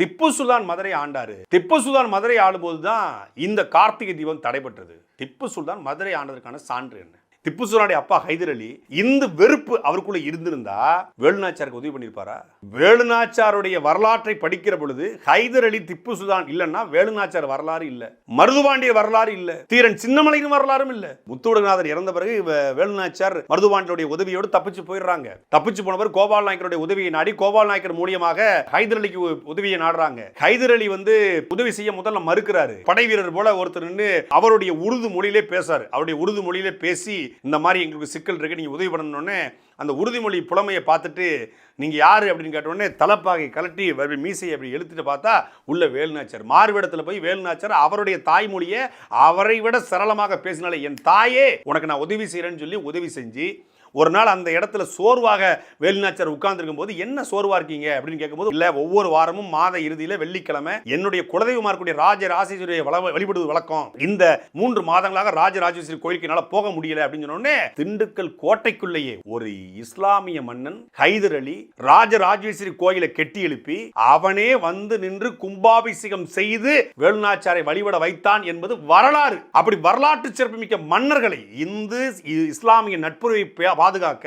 திப்பு சுல்தான் மதுரை ஆண்டாரு. திப்பு சுல்தான் மதுரை ஆளும்போது தான் இந்த கார்த்திகை தீபம் தடைபட்டது திப்பு சுல்தான் மதுரை ஆண்டதற்கான சான்று என்ன? திப்பு சுல்தானுடைய அப்பா ஹைதர் அலி இந்த வெறுப்பு அவருக்குள்ள இருந்திருந்தா வேலுநாச்சாருக்கு உதவி பண்ணியிருப்பாரா? வேலுநாச்சாருடைய வரலாற்றை படிக்கிற பொழுது ஹைதர் அலி திப்பு சுல்தான் இல்லைன்னா வேலுநாச்சார் வரலாறு இல்ல. மருதுபாண்டிய வரலாறு இல்ல. தீரன் சின்னமலையின் வரலாறும் இல்ல. முத்துவடநாதர் இறந்த பிறகு வேலுநாச்சார் மருதுபாண்டியுடைய உதவியோடு தப்பிச்சு போயிடுறாங்க. தப்பிச்சு போனவர் கோபால் நாயக்கருடைய உதவியை நாடி கோபால் நாயக்கர் மூலியமாக ஹைதர் அலிக்கு உ- உதவியை நாடுறாங்க. ஹைதர் அலி வந்து உதவி செய்ய முதல்ல மறுக்கிறாரு. படை வீரர் போல ஒருத்தர் நின்று அவருடைய உருது மொழியிலே பேசாரு அவருடைய உருது மொழியிலே பேசி இந்த மாதிரி எங்களுக்கு சிக்கல் இருக்குது நீங்கள் உதவி பண்ணணுன்னே அந்த உறுதிமொழி புலமையை பார்த்துட்டு நீங்கள் யார் அப்படின்னு கேட்ட உடனே தலப்பாகை கலட்டி மீசையை அப்படி எழுத்துட்டு பார்த்தா உள்ள வேலுநாச்சர். மாறுவிடத்துல போய் வேலுநாச்சார் அவருடைய தாய்மொழியை அவரை விட சரளமாக பேசினாலே என் தாயே உனக்கு நான் உதவி செய்கிறேன்னு சொல்லி உதவி செஞ்சு ஒரு நாள் அந்த இடத்துல சோர்வாக வேலுநாச்சர் உட்கார்ந்துருக்கும் போது என்ன சோர்வா இருக்கீங்க? அப்படின்னு கேட்கும்போது இல்லை ஒவ்வொரு வாரமும் மாத இறுதியில் வெள்ளிக்கிழமை என்னுடைய குலதெய்வமா இருக்கக்கூடிய ராஜ ராஜேஸ்வரியை வழிபடுவது வழக்கம். இந்த மூன்று மாதங்களாக ராஜ ராஜேஸ்வரி கோயிலுக்கு என்னால் போக முடியல. அப்படின்னு சொன்ன திண்டுக்கல் கோட்டைக்குள்ளேயே ஒரு இஸ்லாமிய மன்னன் ஹைதர் அலி ராஜ ராஜேஸ்வரி கோயிலை கெட்டி எழுப்பி அவனே வந்து நின்று கும்பாபிஷேகம் செய்து வேலுநாச்சாரை வழிபட வைத்தான் என்பது வரலாறு. அப்படி வரலாற்று சிறப்புமிக்க மன்னர்களை இந்து இஸ்லாமிய நட்புறவை பாதுகாக்க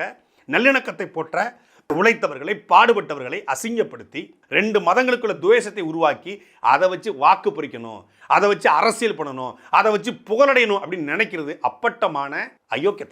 நல்லிணக்கத்தை போற்ற உழைத்தவர்களை பாடுபட்டவர்களை அசிங்கப்படுத்தி ரெண்டு மதங்களுக்குள்ள துவேஷத்தை உருவாக்கி அதை வச்சு வாக்கு பொறிக்கணும் அதை வச்சு அரசியல் பண்ணணும் அதை வச்சு புகழடையணும் அப்படின்னு நினைக்கிறது அப்பட்டமான அயோக்கியத்தனம்.